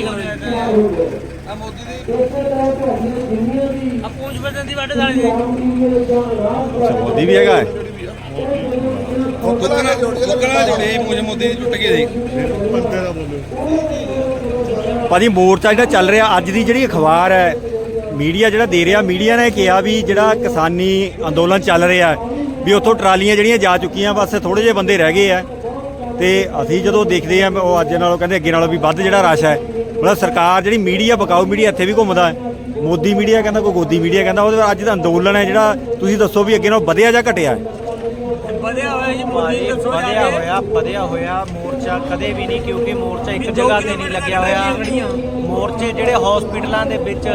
ਆ ਮੋਦੀ ਦੀ। ਆ ਪੂੰਛ ਬਦਨ ਦੀ ਵਾਡੇ ਸਾਲੇ ਦੀ। ਮੋਦੀ ਵੀ ਹੈਗਾ ਹੈ। ਕੁੱਕਣਾ ਕੁੱਕਣਾ ਜੋੜੀ ਮੁਝ ਮੋਦੀ ਦੀ ਟੁੱਟ ਗਈ ਸੀ। ਭਾਜੀ ਮੋਰਚਾ ਜਿਹੜਾ ਚੱਲ ਰਿਹਾ ਅੱਜ ਦੀ ਜਿਹੜੀ ਅਖਬਾਰ ਹੈ ਮੀਡੀਆ ਜਿਹੜਾ ਦੇ ਰਿਹਾ ਮੀਡੀਆ ਨੇ ਕਿਹਾ ਵੀ ਜਿਹੜਾ ਕਿਸਾਨੀ ਅੰਦੋਲਨ ਚੱਲ ਰਿਹਾ ਵੀ ਉੱਥੋਂ ਟਰਾਲੀਆਂ ਜਿਹੜੀਆਂ ਜਾ ਚੁੱਕੀਆਂ ਬਸ ਥੋੜੇ ਜਿਹੇ ਬੰਦੇ ਰਹਿ ਗਏ ਆ। ਤੇ ਅਸੀਂ ਜਦੋਂ ਦੇਖਦੇ ਆ ਉਹ ਅੱਜ ਨਾਲੋਂ ਕਹਿੰਦੇ ਅੱਗੇ ਨਾਲੋਂ ਵੀ ਵੱਧ ਜਿਹੜਾ ਰਸ਼ ਹੈ ਮਤਲਬ ਸਰਕਾਰ ਜਿਹੜੀ ਮੀਡੀਆ ਬਕਾਊ ਮੀਡੀਆ ਇੱਥੇ ਵੀ ਘੁੰਮਦਾ ਹੈ। ਮੋਦੀ ਮੀਡੀਆ ਕਹਿੰਦਾ ਕੋਈ ਗੋਦੀ ਮੀਡੀਆ ਕਹਿੰਦਾ ਉਹਦੇ ਅੱਜ ਦਾ ਅੰਦੋਲਨ ਹੈ ਜਿਹੜਾ ਤੁਸੀਂ ਦੱਸੋ ਵੀ ਅੱਗੇ ਨਾਲੋਂ ਵਧਿਆ ਜਾਂ ਘਟਿਆ ਹੈ? ਵਧਿਆ ਹੋਇਆ ਜੀ ਮੋਦੀ ਜੀ ਦੱਸੋ ਵਧਿਆ ਹੋਇਆ ਵਧਿਆ ਹੋਇਆ ਮੋਰਚਾ ਕਦੇ ਵੀ ਨਹੀਂ ਕਿਉਂਕਿ ਮੋਰਚਾ ਇੱਕ ਜਗ੍ਹਾ ਤੇ ਨਹੀਂ ਲੱਗਿਆ ਹੋਇਆ। ਮੋਰਚੇ ਜਿਹੜੇ ਹਸਪੀਟਲਾਂ ਦੇ ਵਿੱਚ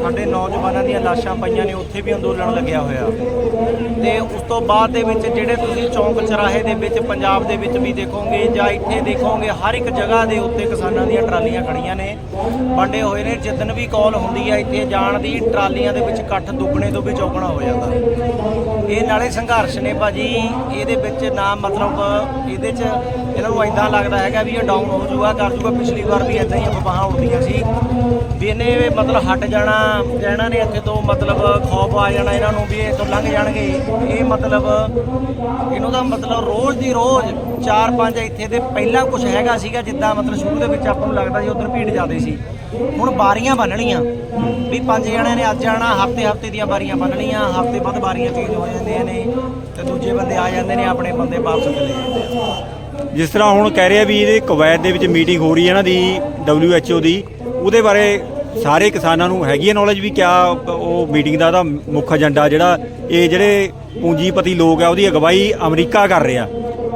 ਸਾਡੇ ਨੌਜਵਾਨਾਂ ਦੀਆਂ ਲਾਸ਼ਾਂ ਪਈਆਂ ਨੇ, ਉੱਥੇ ਵੀ ਅੰਦੋਲਨ ਲੱਗਿਆ ਹੋਇਆ। ਤੇ ਉਸ ਤੋਂ ਬਾਅਦ ਦੇ ਵਿੱਚ ਜਿਹੜੇ ਤੁਸੀਂ ਚੌਂਕ ਚਰਾਹੇ ਦੇ ਵਿੱਚ, ਪੰਜਾਬ ਦੇ ਵਿੱਚ ਵੀ ਦੇਖੋਗੇ ਜਾਂ ਇੱਥੇ ਦੇਖੋਗੇ, ਹਰ ਇੱਕ ਜਗ੍ਹਾ ਦੇ ਉੱਤੇ ਕਿਸਾਨਾਂ ਦੀਆਂ ਟਰਾਲੀਆਂ ਖੜੀਆਂ ਨੇ, ਵੰਡੇ ਹੋਏ ਨੇ। ਜਿੱਦਨ ਵੀ ਕਾਲ ਹੁੰਦੀ ਹੈ ਇੱਥੇ ਜਾਣ ਦੀ ਟਰਾਲੀਆਂ ਦੇ ਵਿੱਚ ਇਕੱਠ ਦੁੱਗਣੇ ਤੋਂ ਵੀ ਚੌਗਣਾ ਹੋ ਜਾਂਦਾ। ਇਹ ਨਾਲੇ ਸੰਘਰਸ਼ ਨੇ ਭਾਜੀ। ਇਹਦੇ ਵਿੱਚ ਨਾ ਮਤਲਬ ਇਹਦੇ 'ਚ ਇਹਨਾਂ ਨੂੰ ਐਦਾਂ ਲੱਗਦਾ ਹੈਗਾ ਵੀ ਇਹ ਡਾਊਨ ਹੋ ਜਾਊਗਾ, ਕਰ ਜਾਊਗਾ। ਪਿਛਲੀ ਵਾਰ ਵੀ ਐਦਾਂ ਹੀ ਅਫਵਾਹਾਂ ਉੱਡਦੀਆਂ ਸੀ ਵੀ ਇਹਨੇ ਮਤਲਬ ਹਟ ਜਾਣਾ, ਕਹਿਣਾ ਨੇ ਇੱਥੇ ਤੋਂ ਮਤਲਬ ਖੌਫ ਆ ਜਾਣਾ ਇਹਨਾਂ ਨੂੰ ਵੀ ਇਹ ਤੋਂ ਲੰਘ ਜਾਣਗੇ। ਇਹ ਮਤਲਬ ਇਹਨੂੰ ਦਾ ਮਤਲਬ ਰੋਜ਼ ਦੀ ਰੋਜ਼ ਚਾਰ ਪੰਜ ਇੱਥੇ ਦੇ ਪਹਿਲਾਂ ਕੁਝ ਹੈਗਾ ਸੀਗਾ, ਜਿੱਦਾਂ ਮਤਲਬ ਸ਼ੁਰੂ ਦੇ ਵਿੱਚ ਆਪਾਂ ਨੂੰ ਲੱਗਦਾ ਸੀ ਉਧਰ ਭੀੜ ਜ਼ਿਆਦੇ ਸੀ। ਹੁਣ ਬਾਰੀਆਂ ਬੰਨਣੀਆਂ। ਵੀ ਪੰਜ ਜਣਿਆਂ ਨੇ ਅੱਜ ਜਾਣਾ ਹਫ਼ਤੇ ਹਫ਼ਤੇ ਦੀਆਂ ਬਾਰੀਆਂ ਬੰਨਣੀਆਂ, ਹਫ਼ਤੇ ਬਾਅਦ ਬਾਰੀਆਂ ਚੇਂਜ ਹੋ ਜਾਂਦੀਆਂ ਨੇ ਤੇ ਦੂਜੇ ਬੰਦੇ ਆ ਜਾਂਦੇ ਨੇ, ਆਪਣੇ ਬੰਦੇ ਵਾਪਸ ਚਲੇ ਜਾਂਦੇ ਆ। ਜਿਸ ਤਰ੍ਹਾਂ ਹੁਣ ਕਹਿ ਰਿਹਾ ਵੀ ਇਹਦੇ ਕੁਵੈਤ ਦੇ ਵਿੱਚ ਮੀਟਿੰਗ ਹੋ ਰਹੀ ਹੈ ਇਹਨਾਂ ਦੀ WHO ਦੀ। ਉਹਦੇ ਬਾਰੇ ਸਾਰੇ ਕਿਸਾਨਾਂ ਨੂੰ ਹੈਗੀ ਹੈ ਨੌਲੇਜ ਵੀ ਕਿਆ ਉਹ ਮੀਟਿੰਗ ਦਾ ਉਹਦਾ ਮੁੱਖ ਏਜੰਡਾ ਜਿਹੜਾ, ਇਹ ਜਿਹੜੇ ਪੂੰਜੀਪਤੀ ਲੋਕ ਆ, ਉਹਦੀ ਅਗਵਾਈ ਅਮਰੀਕਾ ਕਰ ਰਿਹਾ।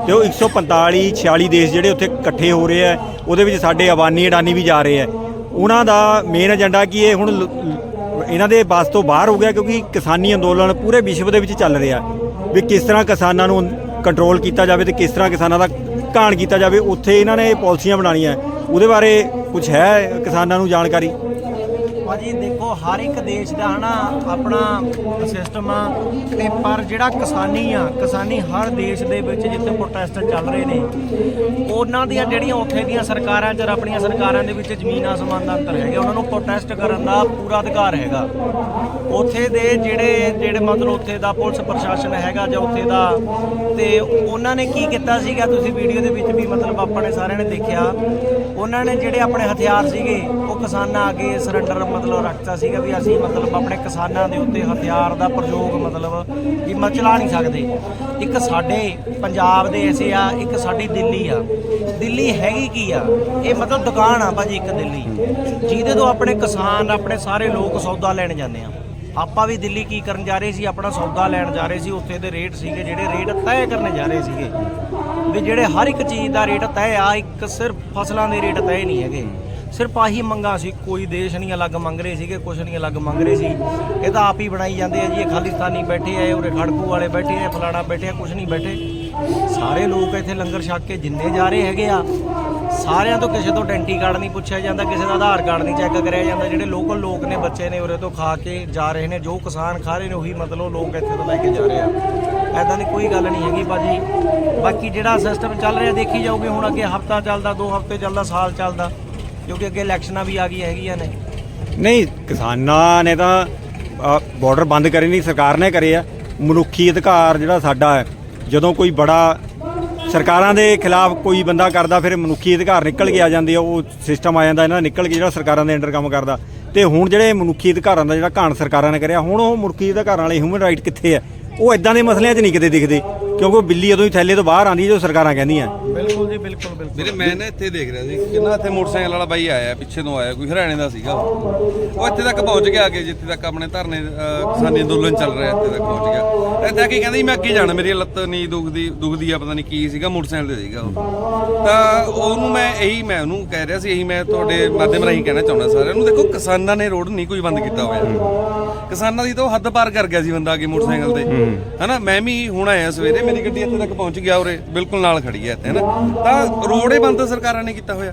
ਤੇ ਉਹ 145 46 ਦੇਸ਼ ਜਿਹੜੇ ਉੱਥੇ ਇਕੱਠੇ ਹੋ ਰਹੇ ਆ, ਉਹਦੇ ਵਿੱਚ ਸਾਡੇ ਅਵਾਨੀ ਅਡਾਨੀ ਵੀ ਜਾ ਰਹੇ ਆ। ਉਹਨਾਂ ਦਾ ਮੇਨ ਏਜੰਡਾ ਕੀ ਇਹ ਹੁਣ ਇਹਨਾਂ ਦੇ ਬਸ ਤੋਂ ਬਾਹਰ ਹੋ ਗਿਆ ਕਿਉਂਕਿ ਕਿਸਾਨੀ ਅੰਦੋਲਨ ਪੂਰੇ ਵਿਸ਼ਵ ਦੇ ਵਿੱਚ ਚੱਲ ਰਿਹਾ। ਵੀ ਕਿਸ ਤਰ੍ਹਾਂ ਕਿਸਾਨਾਂ ਨੂੰ ਕੰਟਰੋਲ ਕੀਤਾ ਜਾਵੇ ਤੇ ਕਿਸ ਤਰ੍ਹਾਂ ਕਿਸਾਨਾਂ ਦਾ ਘਾਣ ਕੀਤਾ ਜਾਵੇ, ਉੱਥੇ ਇਹਨਾਂ ਨੇ ਪਾਲਿਸੀਆਂ ਬਣਾਉਣੀਆਂ। ਉਹਦੇ ਬਾਰੇ ਕੁਝ ਹੈ ਕਿਸਾਨਾਂ ਨੂੰ ਜਾਣਕਾਰੀ? ਭਾਜੀ ਦੇਖੋ, ਹਰ ਇੱਕ ਦੇਸ਼ ਦਾ ਹਨਾ ਆਪਣਾ ਸਿਸਟਮ ਆ। ਤੇ ਪਰ ਜਿਹੜਾ ਕਿਸਾਨੀ ਆ, ਕਿਸਾਨੀ ਹਰ ਦੇਸ਼ ਦੇ ਵਿੱਚ ਜਿੱਥੇ ਪ੍ਰੋਟੈਸਟ ਚੱਲ ਰਹੇ ਨੇ, ਉਹਨਾਂ ਦੀਆਂ ਜਿਹੜੀਆਂ ਉੱਥੇ ਦੀਆਂ ਸਰਕਾਰਾਂ ਚ ਆਪਣੀਆਂ ਸਰਕਾਰਾਂ ਦੇ ਵਿੱਚ ਜ਼ਮੀਨ ਆਸਮਾਨ ਦਾ ਅੰਤਰ ਹੈਗਾ, ਉਹਨਾਂ ਨੂੰ ਪ੍ਰੋਟੈਸਟ ਕਰਨ ਦਾ ਪੂਰਾ ਅਧਿਕਾਰ ਹੈਗਾ। ਉੱਥੇ ਦੇ ਜਿਹੜੇ ਜਿਹੜੇ ਮਤਲਬ ਉੱਥੇ ਦਾ ਪੁਲਿਸ ਪ੍ਰਸ਼ਾਸਨ ਹੈਗਾ ਜਾਂ ਉੱਥੇ ਦਾ, ਤੇ ਉਹਨਾਂ ਨੇ ਕੀ ਕੀਤਾ ਸੀਗਾ, ਤੁਸੀਂ ਵੀਡੀਓ ਦੇ ਵਿੱਚ ਵੀ ਮਤਲਬ ਆਪਾਂ ਨੇ ਸਾਰਿਆਂ ਨੇ ਦੇਖਿਆ, ਉਹਨਾਂ ਨੇ ਜਿਹੜੇ ਆਪਣੇ ਹਥਿਆਰ ਸੀਗੇ, ਉਹ ਕਿਸਾਨਾਂ ਅੱਗੇ ਸਰੈਂਡਰ ਮਤਲਬ ਰੱਖਤਾ ਸੀਗਾ ਵੀ ਅਸੀਂ ਮਤਲਬ ਆਪਣੇ ਕਿਸਾਨਾਂ ਦੇ ਉੱਤੇ ਹਥਿਆਰ ਦਾ ਪ੍ਰਯੋਗ ਮਤਲਬ ਵੀ ਮ ਚਲਾ ਨਹੀਂ ਸਕਦੇ। ਇੱਕ ਸਾਡੇ ਪੰਜਾਬ ਦੇ ਐਸੇ ਆ, ਇੱਕ ਸਾਡੀ ਦਿੱਲੀ ਆ। ਦਿੱਲੀ ਹੈਗੀ ਕੀ ਆ? ਇਹ ਮਤਲਬ ਦੁਕਾਨ ਆ ਭਾਜੀ ਇੱਕ ਦਿੱਲੀ। ਜਿਹਦੇ ਤੋਂ ਆਪਣੇ ਕਿਸਾਨ, ਆਪਣੇ ਸਾਰੇ ਲੋਕ ਸੌਦਾ ਲੈਣ ਜਾਂਦੇ ਆ। ਆਪਾਂ ਵੀ ਦਿੱਲੀ ਕੀ ਕਰਨ ਜਾ ਰਹੇ ਸੀ? ਆਪਣਾ ਸੌਦਾ ਲੈਣ ਜਾ ਰਹੇ ਸੀ। ਉੱਥੇ ਦੇ ਰੇਟ ਸੀਗੇ ਜਿਹੜੇ ਰੇਟ ਤੈਅ ਕਰਨੇ ਜਾ ਰਹੇ ਸੀਗੇ। ਵੀ ਜਿਹੜੇ ਹਰ ਇੱਕ ਚੀਜ਼ ਦਾ ਰੇਟ ਤੈਅ ਆ, ਇੱਕ ਸਿਰਫ ਫਸਲਾਂ ਦੇ ਰੇਟ ਤੈਅ ਨਹੀਂ ਹੈਗੇ। ਸਿਰਫ ਆਹੀ ਮੰਗਾ ਸੀ, ਕੋਈ ਦੇਸ਼ ਨਹੀਂ ਅਲੱਗ ਮੰਗ ਰਹੇ ਸੀਗੇ, ਕੁਛ ਨਹੀਂ ਅਲੱਗ ਮੰਗ ਰਹੇ ਸੀ। ਇਹ ਤਾਂ ਆਪ ਹੀ ਬਣਾਈ ਜਾਂਦੇ ਆ ਜੀ, ਇਹ ਖਾਲਿਸਤਾਨੀ ਬੈਠੇ ਆ ਉਰੇ ਖੜਕੂ ਵਾਲੇ ਬੈਠੇ ਆ, ਫਲਾਣਾ ਬੈਠੇ ਆ, ਕੁਛ ਨਹੀਂ ਬੈਠੇ। ਸਾਰੇ ਲੋਕ ਇੱਥੇ ਲੰਗਰ ਛਕ ਕੇ ਜਿੰਨੇ ਜਾ ਰਹੇ ਹੈਗੇ ਆ, ਸਾਰਿਆਂ ਤੋਂ ਕਿਸੇ ਤੋਂ ਆਇਡੈਂਟੀ ਕਾਰਡ ਨਹੀਂ ਪੁੱਛਿਆ ਜਾਂਦਾ, ਕਿਸੇ ਦਾ ਆਧਾਰ ਕਾਰਡ ਨਹੀਂ ਚੈੱਕ ਕਰਿਆ ਜਾਂਦਾ, ਜਿਹੜੇ ਲੋਕਲ ਲੋਕ ਨੇ, ਬੱਚੇ ਨੇ ਉਰੇ ਤੋਂ ਖਾ ਕੇ ਜਾ ਰਹੇ ਨੇ, ਜੋ ਕਿਸਾਨ ਖਾ ਰਹੇ ਨੇ, ਉਹੀ ਮਤਲਬ ਲੋਕ ਇੱਥੇ ਤੋਂ ਲੈ ਕੇ ਜਾ ਰਹੇ ਆ। ਐਦਾਂ ਦੀ ਕੋਈ ਗੱਲ ਨਹੀਂ ਹੈਗੀ ਬਾਜੀ ਬਾਕੀ ਜਿਹੜਾ ਸਿਸਟਮ ਚੱਲ ਰਿਹਾ, ਦੇਖੀ ਜਾਊਗੀ ਹੁਣ ਅੱਗੇ ਹਫਤਾ ਚੱਲਦਾ, ਦੋ ਹਫ਼ਤੇ ਚੱਲਦਾ, ਸਾਲ ਚੱਲਦਾ। ਕਿਉਂਕਿ ਅੱਗੇ ਇਲੈਕਸ਼ਨਾਂ ਵੀ ਆ ਗਈਆਂ ਹੈਗੀਆਂ ਨੇ। ਨਹੀਂ, ਕਿਸਾਨਾਂ ਨੇ ਤਾਂ ਬਾਰਡਰ ਬੰਦ ਕਰੇ ਨਹੀਂ, ਸਰਕਾਰ ਨੇ ਕਰੇ ਆ। ਮਨੁੱਖੀ ਅਧਿਕਾਰ ਜਿਹੜਾ ਸਾਡਾ ਹੈ, ਜਦੋਂ ਕੋਈ ਬੜਾ ਸਰਕਾਰਾਂ ਦੇ ਖਿਲਾਫ ਕੋਈ ਬੰਦਾ ਕਰਦਾ, ਫਿਰ ਮਨੁੱਖੀ ਅਧਿਕਾਰ ਨਿਕਲ ਕੇ ਆ ਜਾਂਦੇ ਆ, ਉਹ ਸਿਸਟਮ ਆ ਜਾਂਦਾ, ਇਹਨਾਂ ਦਾ ਨਿਕਲ ਕੇ ਜਿਹੜਾ ਸਰਕਾਰਾਂ ਦੇ ਅੰਡਰ ਕੰਮ ਕਰਦਾ। ਤੇ ਹੁਣ ਜਿਹੜੇ ਮਨੁੱਖੀ ਅਧਿਕਾਰਾਂ ਦਾ ਜਿਹੜਾ ਘਾਣ ਸਰਕਾਰਾਂ ਨੇ ਕਰਿਆ, ਹੁਣ ਉਹ ਮਨੁੱਖੀ ਅਧਿਕਾਰਾਂ ਵਾਲੇ ਹਿਊਮਨ ਰਾਈਟ ਕਿੱਥੇ ਆ? ਉਹ ਇਦਾਂ ਦੇ ਮਸਲਿਆਂ 'ਚ ਨਹੀਂ ਕਿਤੇ ਦਿਖਦੇ। ਕਿਉਂਕਿ ਉਹ ਬਿੱਲੀ ਉਦੋਂ ਹੀ ਥੈਲੇ ਤੋਂ ਬਾਹਰ ਆਂਦੀ ਜੋ ਸਰਕਾਰਾਂ ਕਹਿੰਦੀਆਂ। ਬਿਲਕੁਲ ਜੀ ਬਿਲਕੁਲ ਬਿਲਕੁਲ। ਵੀਰੇ ਮੈਂ ਨਾ ਇੱਥੇ ਦੇਖ ਰਿਹਾ ਸੀ ਕਿੰਨਾ ਇੱਥੇ ਮੋਟਰਸਾਈਕਲ ਵਾਲਾ ਬਾਈ ਆਇਆ ਪਿੱਛੇ ਤੋਂ ਆਇਆ ਕੋਈ ਹਰਿਆਣੇ ਦਾ ਸੀਗਾ ਉਹ। ਉਹ ਇੱਥੇ ਤੱਕ ਪਹੁੰਚ ਗਿਆ ਅੱਗੇ ਜਿੱਥੇ ਤੱਕ ਆਪਣੇ ਧਰਨੇ ਕਿਸਾਨੀ ਅੰਦੋਲਨ ਚੱਲ ਰਿਹਾ ਇੱਥੇ ਤੱਕ ਪਹੁੰਚ ਗਿਆ। ਇੱਥੇ ਕੇ ਕਹਿੰਦਾ ਜੀ ਮੈਂ ਅੱਗੇ ਜਾਣਾ ਮੇਰੀ ਲੱਤ ਨਹੀਂ ਦੁਖਦੀ ਦੁਖਦੀ ਆ ਪਤਾ ਨਹੀਂ ਕੀ ਸੀਗਾ ਮੋਟਰਸਾਈਕਲ ਤੇ ਸੀਗਾ ਉਹ। ਤਾਂ ਉਹਨੂੰ ਮੈਂ ਇਹੀ ਮੈਂ ਉਹਨੂੰ ਕਹਿ ਰਿਹਾ ਸੀ ਇਹੀ ਮੈਂ ਤੁਹਾਡੇ ਮਾਧਿਅਮ ਰਾਹੀਂ ਕਹਿਣਾ ਚਾਹੁੰਦਾ ਸਾਰਿਆਂ ਨੂੰ ਦੇਖੋ ਕਿਸਾਨਾਂ ਨੇ ਰੋਡ ਨਹੀਂ ਕੋਈ ਬੰਦ ਕੀਤਾ ਹੋਇਆ। ਕਿਸਾਨਾਂ ਦੀ ਤਾਂ ਉਹ ਹੱਦ ਪਾਰ ਕਰ ਗਿਆ ਸੀ ਬੰਦਾ ਅੱਗੇ ਮੋਟਰਸਾਈਕਲ ਤੇ। ਹਨਾ ਮੈਂ ਵੀ ਹੁਣ ਆਇਆ ਸਵੇਰੇ ਮੇਰੀ ਗੱਡੀ ਇੱਥੇ ਤੱਕ ਪਹੁੰਚ ਗਿਆ ਉਰੇ, ਬਿਲਕੁਲ ਨਾਲ ਖੜੀ ਹੈ ਇੱਥੇ ਹਨਾ ਤਾਂ ਰੋਡ ਹੀ ਬੰਦ ਸਰਕਾਰਾਂ ਨੇ ਕੀਤਾ ਹੋਇਆ।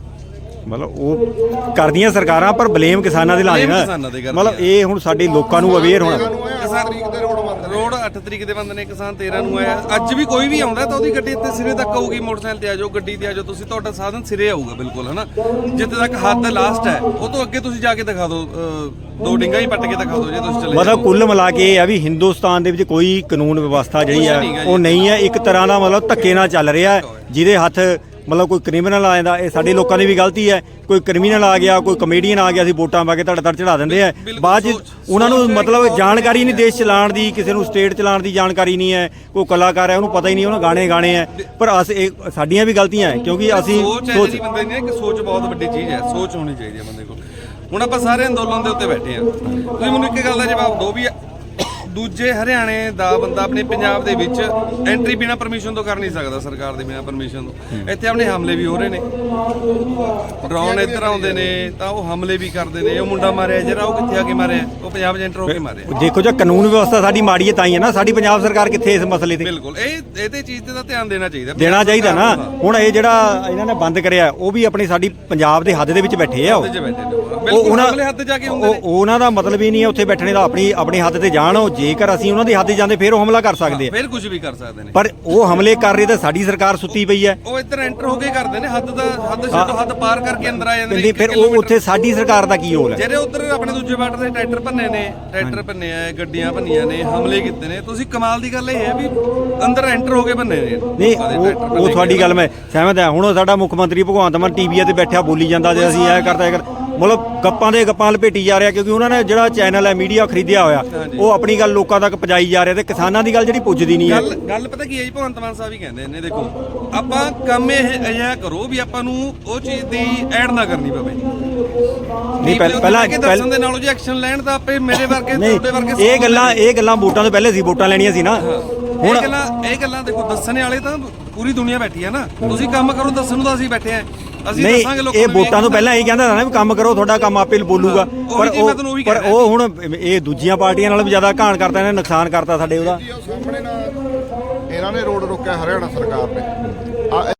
ਮਤਲਬ ਉਹ ਕਰਦੀਆਂ ਸਰਕਾਰਾਂ ਪਰ ਬਲੇਮ ਕਿਸਾਨਾਂ ਦੇ ਲਾਣੇ Blame ਨਾ ਕਿਸਾਨਾਂ ਦੇ ਕਰਦੀਆਂ। ਮਤਲਬ ਇਹ ਹੁਣ ਸਾਡੇ ਲੋਕਾਂ ਨੂੰ ਅਵੇਅਰ ਹੋਣਾ। ਕਿਸਾਨ ਰੋਡ 8 ਤਰੀਕ ਦੇ ਬੰਦ ਨੇ ਕਿਸਾਨ 13 ਨੂੰ ਆਇਆ। ਅੱਜ ਵੀ ਕੋਈ ਵੀ ਆਉਂਦਾ ਤਾਂ ਉਹਦੀ ਗੱਡੀ ਇੱਥੇ ਸਿਰੇ ਤੱਕ ਆਊਗੀ ਮੋਟਰਸਾਈਕਲ ਤੇ ਆ ਜਾਓ ਗੱਡੀ ਤੇ ਆ ਜਾਓ ਤੁਸੀਂ ਤੁਹਾਡਾ ਸਾਧਨ ਸਿਰੇ ਆਊਗਾ ਬਿਲਕੁਲ ਹਨਾ? ਜਿੱਥੇ ਤੱਕ ਹੱਦ ਲਾਸਟ ਹੈ ਉਹ ਤੋਂ ਅੱਗੇ ਤੁਸੀਂ ਜਾ ਕੇ ਦਿਖਾ ਦਿਓ ਅਹ, ਦੋ ਡਿੰਗਾ ਹੀ ਪੱਟ ਕੇ ਦਿਖਾ ਦਿਓ ਜੇ ਤੁਸੀਂ ਚਲੇ ਮਤਲਬ ਕੁੱਲ ਮਿਲਾ ਕੇ ਇਹ ਆ ਵੀ ਹਿੰਦੁਸਤਾਨ ਦੇ ਵਿੱਚ ਕੋਈ ਕਾਨੂੰਨ ਵਿਵਸਥਾ ਜਿਹੜੀ ਆ। ਉਹ ਨਹੀਂ ਹੈ। ਇੱਕ ਤਰ੍ਹਾਂ ਦਾ ਮਤਲਬ ਧੱਕੇ ਨਾਲ ਚੱਲ ਰਿਹਾ ਹੈ ਜਿਹਦੇ ਹੱਥ ਮਤਲਬ ਕੋਈ ਕ੍ਰਿਮੀਨਲ ਆ ਜਾਂਦਾ ਇਹ ਸਾਡੇ ਲੋਕਾਂ ਦੀ ਵੀ ਗਲਤੀ ਹੈ। ਕੋਈ ਕ੍ਰਿਮੀਨਲ ਆ ਗਿਆ ਕੋਈ ਕਮੇਡੀਅਨ ਆ ਗਿਆ ਅਸੀਂ ਵੋਟਾਂ ਪਾ ਕੇ ਧੜ ਧੜ ਚੜਾ ਦਿੰਦੇ ਆ। ਬਾਅਦ ਚ ਉਹਨਾਂ ਨੂੰ ਮਤਲਬ ਜਾਣਕਾਰੀ ਨਹੀਂ ਦੇਸ਼ ਚਲਾਉਣ ਦੀ ਕਿਸੇ ਨੂੰ ਸਟੇਟ ਚਲਾਉਣ ਦੀ ਜਾਣਕਾਰੀ ਨਹੀਂ ਹੈ। ਕੋਈ ਕਲਾਕਾਰ ਹੈ ਉਹਨੂੰ ਪਤਾ ਹੀ ਨਹੀਂ ਉਹਨਾਂ ਗਾਣੇ ਗਾਣੇ ਹੈ। ਪਰ ਅਸ ਇਹ ਸਾਡੀਆਂ ਵੀ ਗਲਤੀਆਂ ਹੈ ਕਿਉਂਕਿ ਅਸੀਂ ਸੋਚ ਬੰਦੇ ਦੀ ਕਿ ਸੋਚ ਬਹੁਤ ਵੱਡੀ ਚੀਜ਼ ਹੈ। ਸੋਚ ਹੋਣੀ ਚਾਹੀਦੀ ਹੈ ਬੰਦੇ ਕੋਲ। ਹੁਣ ਆਪਾਂ ਸਾਰੇ ਅੰਦੋਲਨ ਦੇ ਉੱਤੇ ਬੈਠੇ ਆ ਤੁਸੀਂ ਮੈਨੂੰ ਇੱਕ ਗੱਲ ਦਾ ਜਵਾਬ ਦਿਓ ਵੀ ਦੂਜੇ ਹਰਿਆਣੇ ਦਾ ਬੰਦਾ ਆਪਣੇ ਪੰਜਾਬ ਦੇ ਵਿੱਚ ਐਂਟਰੀ ਬਿਨਾ ਪਰਮਿਸ਼ਨ ਤੋਂ ਕਰ ਨਹੀਂ ਸਕਦਾ ਸਰਕਾਰ ਦੇ ਬਿਨਾ ਪਰਮਿਸ਼ਨ ਤੋਂ। ਇੱਥੇ ਆਪਣੇ ਹਮਲੇ ਵੀ ਹੋ ਰਹੇ ਨੇ। ਡਰੋਨ ਇੱਧਰ ਆਉਂਦੇ ਨੇ ਤਾਂ ਉਹ ਹਮਲੇ ਵੀ ਕਰਦੇ ਨੇ। ਉਹ ਮੁੰਡਾ ਮਾਰਿਆ ਜਿਹੜਾ ਉਹ ਕਿੱਥੇ ਆ ਕੇ ਮਾਰਿਆ? ਉਹ ਪੰਜਾਬ 'ਚ ਐਂਟਰ ਹੋ ਕੇ ਮਾਰਿਆ। ਦੇਖੋ ਜੇ ਕਾਨੂੰਨ ਵਿਵਸਥਾ ਸਾਡੀ ਮਾੜੀ ਹੈ ਤਾਂ ਹੀ ਹੈ ਨਾ। ਸਾਡੀ ਪੰਜਾਬ ਸਰਕਾਰ ਕਿੱਥੇ ਇਸ ਮਸਲੇ ਤੇ? ਬਿਲਕੁਲ। ਇਹ ਇਹਦੇ ਚੀਜ਼ ਤੇ ਤਾਂ ਧਿਆਨ ਦੇਣਾ ਚਾਹੀਦਾ। ਦੇਣਾ ਚਾਹੀਦਾ ਨਾ। ਹੁਣ ਇਹ ਜਿਹੜਾ ਇਹਨਾਂ ਨੇ ਬੰਦ ਕਰਿਆ ਉਹ ਵੀ ਆਪਣੀ ਸਾਡੀ ਪੰਜਾਬ ਦੇ ਹੱਦ ਦੇ ਵਿੱਚ ਬੈਠੇ ਆ ਉਹ। ਹੱਦ 'ਚ ਬੈਠੇ ਨੇ। ਉਹ। ਬਿਲਕੁਲ ਹਮਲੇ ਹੱਦ ਜਾ ਕੇ ਹੁੰਦੇ ਨੇ। ਉਹਨਾਂ ਦਾ ਮਤਲਬ ਹੀ ਨਹੀਂ ਹੈ ਉੱਥੇ ਬੈਠਣੇ ਦਾ। ਆਪਣੀ ਆਪਣੀ ਹੱਦ ਤੇ ਜਾਣ ਉਹ ਜੇਕਰ ਅਸੀਂ ਉਹਨਾਂ ਦੀ ਹੱਦ 'ਤੇ ਜਾਂਦੇ ਫਿਰ ਉਹ ਹਮਲਾ ਕਰ ਸਕਦੇ ਆ। ਫਿਰ ਕੁਝ ਵੀ ਕਰ ਸਕਦੇ ਨੇ। ਪਰ ਉਹ ਹਮਲੇ ਕਰ ਰਹੇ ਤਾਂ ਸਾਡੀ ਸਰਕਾਰ ਸੁੱਤੀ ਪਈ ਹੈ। ਉਹ ਇੱਧਰ ਐਂਟਰ ਹੋ ਕੇ ਕਰਦੇ ਨੇ ਹੱਦ ਦਾ ਹੱਦ ਛੱਡੋ ਹੱਦ ਪਾਰ ਕਰਕੇ ਅੰਦਰ ਆ ਜਾਂਦੇ ਨੇ ਫਿਰ ਉਹ। ਉੱਥੇ ਸਾਡੀ ਸਰਕਾਰ ਦਾ ਕੀ ਰੋਲ ਹੈ? ਜਿਹੜੇ ਉਧਰ ਆਪਣੇ ਦੂਜੇ ਬਾਰਡਰ ਦੇ ਟਰੈਕਟਰ ਭੰਨੇ ਨੇ ਟਰੈਕਟਰ ਭੰਨੇ ਆ ਗੱਡੀਆਂ ਭੰਨੀਆਂ ਨੇ ਹਮਲੇ ਕੀਤੇ ਨੇ। ਤੁਸੀਂ ਕਮਾਲ ਦੀ ਗੱਲ ਇਹ ਹੈ ਵੀ ਅੰਦਰ ਐਂਟਰ ਹੋ ਕੇ ਭੰਨੇ ਨੇ। ਨਹੀਂ ਉਹ ਤੁਹਾਡੀ। ਗੱਲ ਮੈਂ ਸਹਿਮਤ ਹਾਂ। ਹੁਣ ਸਾਡਾ ਮੁੱਖ ਮੰਤਰੀ ਭਗਵੰਤ ਮਾਨ ਟੀਵੀ ਤੇ ਬੈਠਿਆ ਬੋਲੀ ਜਾਂਦਾ ਜੇ ਅਸੀਂ ਇਹ ਕਰਦਾ ਇਹ ਮਤਲਬ ਗੱਪਾਂ ਦੇ ਗੱਪਾਂ ਲਪੇਟੀ ਜਾ ਰਿਹਾ ਕਿਉਂਕਿ ਉਹਨਾਂ ਨੇ ਜਿਹੜਾ ਚੈਨਲ ਹੈ ਮੀਡੀਆ ਖਰੀਦਿਆ ਹੋਇਆ ਉਹ ਆਪਣੀ ਗੱਲ ਲੋਕਾਂ ਤੱਕ ਪਹੁੰਚਾਈ ਜਾ ਰਿਹਾ ਤੇ ਕਿਸਾਨਾਂ ਦੀ ਗੱਲ ਜਿਹੜੀ ਪੁੱਜਦੀ ਨਹੀਂ ਹੈ। ਗੱਲ ਗੱਲ ਪਤਾ ਕੀ ਹੈ ਜੀ ਭਗਵੰਤ ਮਾਨ ਸਾਹਿਬ ਹੀ ਕਹਿੰਦੇ ਨੇ ਦੇਖੋ ਆਪਾਂ ਕੰਮ ਇਹ ਅਜਿਹਾ ਕਰੋ ਵੀ ਆਪਾਂ ਨੂੰ ਉਹ ਚੀਜ਼ ਦੀ ਐਡ ਨਾ ਕਰਨੀ ਪਵੇ। ਨਹੀਂ ਪਹਿਲਾਂ ਪਹਿਲਾਂ ਦੱਸਣ ਦੇ ਨਾਲੋਂ ਜੀ ਐਕਸ਼ਨ ਲੈਣ ਤਾਂ ਆਪੇ ਮੇਰੇ ਵਰਗੇ ਤੁਹਾਡੇ ਵਰਗੇ ਇਹ ਗੱਲਾਂ ਇਹ ਗੱਲਾਂ ਵੋਟਾਂ ਤੋਂ ਪਹਿਲੇ ਸੀ ਵੋਟਾਂ ਲੈਣੀਆਂ ਸੀ ਨਾ। ਹੁਣ ਇਹ ਗੱਲਾਂ ਇਹ ਗੱਲਾਂ ਦੇਖੋ ਦੱਸਣ ਵਾਲੇ ਤਾਂ ਪੂਰੀ ਦੁਨੀਆ ਬੈਠੀ ਹੈ ਨਾ। ਤੁਸੀਂ ਕੰਮ ਕਰੋ ਦੱਸਣ ਨੂੰ ਤਾਂ ਅਸੀਂ ਬੈਠੇ ਆ ਅਸੀਂ ਨਹੀਂ ਦੱਸਾਂਗੇ ਲੋਕਾਂ ਇਹ ਨੂੰ ਵੀ ਵੋਟਾਂ ਤੋਂ ਪਹਿਲਾਂ ਇਹ ਕਹਿੰਦਾ ਸੀ ਨਾ ਵੀ ਕੰਮ ਕਰੋ ਤੁਹਾਡਾ ਕੰਮ ਆਪੇ ਬੋਲੂਗਾ। ਪਰ ਚੀਜ਼ ਮੈਂ ਤੁਹਾਨੂੰ ਉਹੀ ਉਹ ਪਰ ਰਿਹਾ। ਉਹ ਹੁਣ ਇਹ ਦੂਜੀਆਂ ਪਾਰਟੀਆਂ ਨਾਲ ਵੀ ਜ਼ਿਆਦਾ ਘਾਣ ਕਰਤਾ ਇਹਨੇ ਨੁਕਸਾਨ ਕਰਤਾ ਸਾਡੇ ਉਹਦਾ। ਜੀ ਉਹ ਸਾਹਮਣੇ ਨਾ ਇਹਨਾਂ ਨੇ ਰੋਡ ਰੋਕਿਆ ਹਰਿਆਣਾ ਸਰਕਾਰ ਨੇ। ਆ